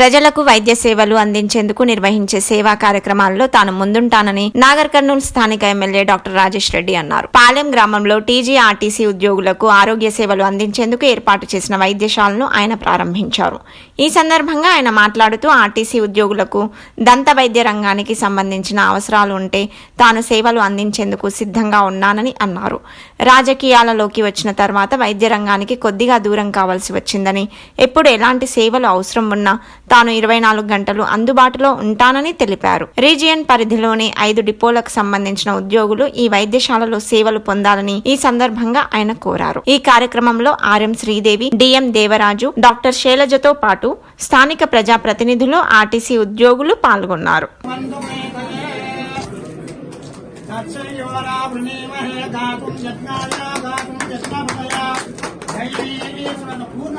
ప్రజలకు వైద్య సేవలు అందించేందుకు నిర్వహించే సేవా కార్యక్రమాల్లో తాను ముందుంటానని నాగర్ కర్నూలు స్థానిక ఎమ్మెల్యే డాక్టర్ రాజేష్ రెడ్డి అన్నారు. పాలెం గ్రామంలో టీజీఆర్టీసీ ఉద్యోగులకు ఆరోగ్య సేవలు అందించేందుకు ఏర్పాటు చేసిన వైద్యశాలను ఆయన ప్రారంభించారు. ఈ సందర్భంగా ఆయన మాట్లాడుతూ ఆర్టీసీ ఉద్యోగులకు దంత వైద్య రంగానికి సంబంధించిన అవసరాలు ఉంటే తాను సేవలు అందించేందుకు సిద్ధంగా ఉన్నానని అన్నారు. రాజకీయాలలోకి వచ్చిన తర్వాత వైద్య రంగానికి కొద్దిగా దూరం కావాల్సి వచ్చిందని ఎప్పుడు ఎలాంటి సేవలు అవసరం ఉన్నా తాను ఇరవై నాలుగు గంటలు అందుబాటులో ఉంటానని తెలిపారు. రీజియన్ పరిధిలోని ఐదు డిపోలకు సంబంధించిన ఉద్యోగులు ఈ వైద్యశాలలో సేవలు పొందాలని ఈ సందర్భంగా ఆయన కోరారు. ఈ కార్యక్రమంలో RM Sridevi DM Devaraju doctor శైలజతో పాటు స్థానిక ప్రజా ప్రతినిధులు ఆర్టీసీ ఉద్యోగులు పాల్గొన్నారు. పూర్ణ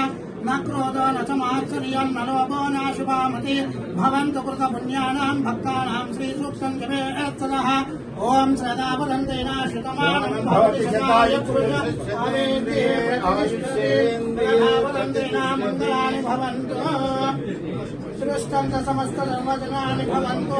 न क्रोधो न च मात्सर्यम् न लोभो नाशुभामति भवन्तु कृतपुण्यानाम् भक्तानाम् श्रीसूक्ष्मजपे सदः ॐ श्रदा वदन्ते नाशितमानं भवति शताय पुरुषावेन्द्रिये आशिषेन्द्रिये वदन्ते नामन्दानि भवन्तु सृष्टं च समस्तधर्मजनानि भवन्तु